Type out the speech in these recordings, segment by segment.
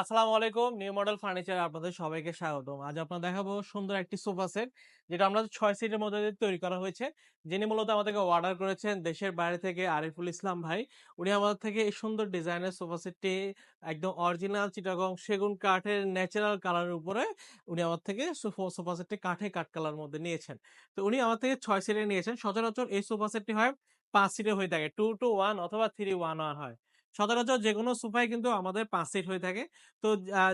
আসসালামু আলাইকুম। New model furniture আপনাদের সবাইকে স্বাগতম। আজ আপনার দেখাবো সুন্দর একটি সোফা সেট, যেটা আমরা ছয় সিটের মধ্যে তৈরি করা হয়েছে। যিনি মূলত আমাদেরকে অর্ডার করেছেন দেশের বাইরে থেকে আরিফুল ইসলাম ভাই। উনি আমাদের থেকে এই সুন্দর ডিজাইনের সোফা সেটটি একদম অরিজিনাল চিটাগং সেগুন কাঠের ন্যাচারাল কালারের উপরে উনি আমার থেকে সোফা সেটটি কাঠে কাঠ কালার মধ্যে নিয়েছেন। তো উনি আমার থেকে ছয় সিটে নিয়েছেন। সচরাচর এই সোফা সেটটি হয় পাঁচ সিটে হয়ে থাকে টু টু ওয়ান অথবা থ্রি ওয়ান ওয়ান হয়। সচরাচর যে কোনো সোফাই কিন্তু আমাদের পাঁচ সিট হয়ে থাকে। তো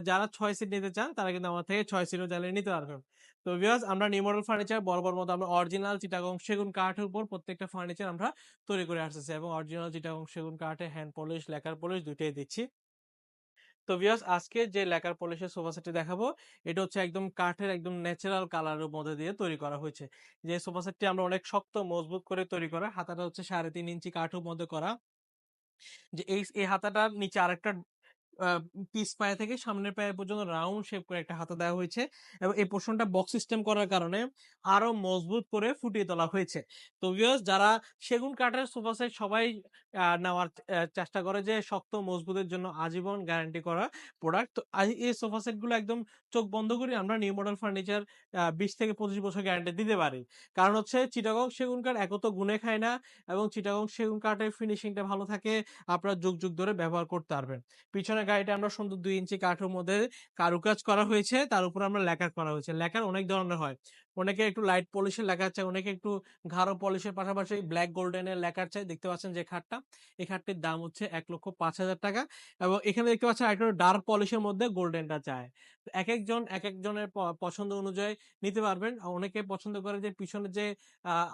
যারা ছয় সিট নিতে চান তারা কিন্তু আমার থেকে ছয় সিটও চাইলে নিতে পারবেন। তো ভিউয়ার্স আমরা নিউ মডেল ফার্নিচার বরাবর মতো আমরা অরিজিনাল চিটাগং সেগুন কাঠের উপর প্রত্যেকটা ফার্নিচার আমরা তৈরি করে আসতেছি এবং অরিজিনাল চিটাগং সেগুন কাঠে হ্যান্ড পলিশ, লেকার পলিশ ২ টাই দিচ্ছি। তো ভিউয়ার্স আজকে যে লেকার পলিশের সোফা সেটটি দেখাবো এটা হচ্ছে একদম কাঠের একদম ন্যাচারাল কালারের মধ্যে দিয়ে তৈরি করা হয়েছে। যে সোফা সেটটি আমরা অনেক শক্ত মজবুত করে তৈরি করা। হাতাটা হচ্ছে ৩.৫ ইঞ্চি কাঠের মধ্যে করা। যে এই হাতাটার নিচে আরেকটা আ পায়ে থেকে সামনের পায়ে পর্যন্ত রাউন্ড শেপ করে একটা হাতা দেওয়া হয়েছে এবং এই পোর্শনটা বক্স সিস্টেম করার কারণে আরও মজবুত করে ফুটিয়ে তোলা হয়েছে। তো ভিউয়ার্স যারা সেগুন কাঠের সোফা সেট সবাই নেওয়ার চেষ্টা করে যে শক্ত মজবুতের জন্য আজীবন গ্যারান্টি করা প্রোডাক্ট। তো এই সোফা সেটগুলো একদম চোখ বন্ধ করে আমরা নিউ মডেল ফার্নিচার বিশ থেকে ২৫ বছর গ্যারান্টি দিতে পারি। কারণ হচ্ছে চিটাগং সেগুন কাঠ একে তো গুনে খায় না এবং চিটাগং সেগুন কাঠের ফিনিশিংটা ভালো থাকে। আপনারা যুগ, যুগ ধরে ব্যবহার করতে পারবেন। পিছনের গাড়িটা আমরা সুন্দর দুই ইঞ্চি কাঠের মধ্যে কারুকাজ করা হয়েছে। তার উপর আমরা লেকার করা হয়েছে। লেখার অনেক ধরনের হয়। অনেকে একটু লাইট পলিশের লেকার চায়, অনেকে একটু ঘাড়ো পলিশের পাশাপাশি ব্ল্যাক গোল্ডেন এর লেকার চায়। দেখতে পাচ্ছেন যে খাটটা, এই খাটটির দাম হচ্ছে ৳১,৫০০০ এবং এখানে দেখতে পাচ্ছেন আরেকটা ডার্ক পলিশের মধ্যে গোল্ডেনটা চায়। একেকজন একেকজনের প পছন্দ অনুযায়ী নিতে পারবেন। অনেকে পছন্দ করে যে পিছনে যে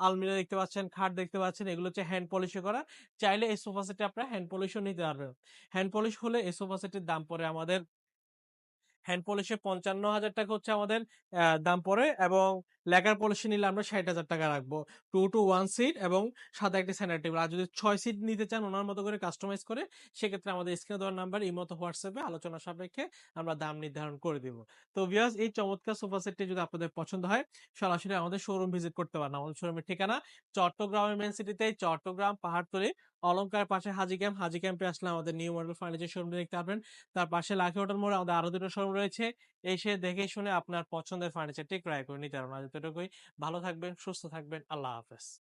আলমিরা দেখতে পাচ্ছেন, খাট দেখতে পাচ্ছেন এগুলো হচ্ছে হ্যান্ড পলিশে করা। চাইলে এই সোফা সেটে আপনারা হ্যান্ড পলিশও নিতে পারবেন। হ্যান্ড পলিশ হলে এই সোফা সেটের দাম পড়ে আমাদের হ্যান্ড পলিশে ৳৫৫,০০০ হচ্ছে আমাদের দাম পড়ে এবং লেকার পলিশে নিলে আমরা ৳৬০,০০০ রাখব। টু টু ওয়ান সিট এবং সাদা একটি সেন্টার টেবিল। আর যদি ছয় সিট নিতে চান ওনার মতো করে কাস্টমাইজ করে সেক্ষেত্রে আমাদের স্ক্রিনে দেওয়ার নাম্বার ইমো অথবা হোয়াটসঅ্যাপে আলোচনা সাপেক্ষে আমরা দাম নির্ধারণ করে দিব। তো ভিউয়ার্স এই চমৎকার সোফা সেটটি যদি আপনাদের পছন্দ হয় সরাসরি আমাদের শোরুম ভিজিট করতে পারেন। আমাদের শোরুমের ঠিকানা চট্টগ্রামের মেইন সিটিতে চট্টগ্রাম পাহাড়তলী অলংকার পাশে হাজি ক্যাম্প। হাজি ক্যাম্পে আসলে আমাদের নিউ মডেল ফার্নিচার শোরুম দেখতে পারবেন। তার পাশে লাখি হোটেল মোড়ে আমাদের আরও দুটো শোরুম রয়েছে। এসে দেখে শুনে আপনার পছন্দের ফার্নিচারটি ক্রয় করে নিতে পারবেন। আজ এতটুকুই। ভালো থাকবেন, সুস্থ থাকবেন। আল্লাহ হাফেজ।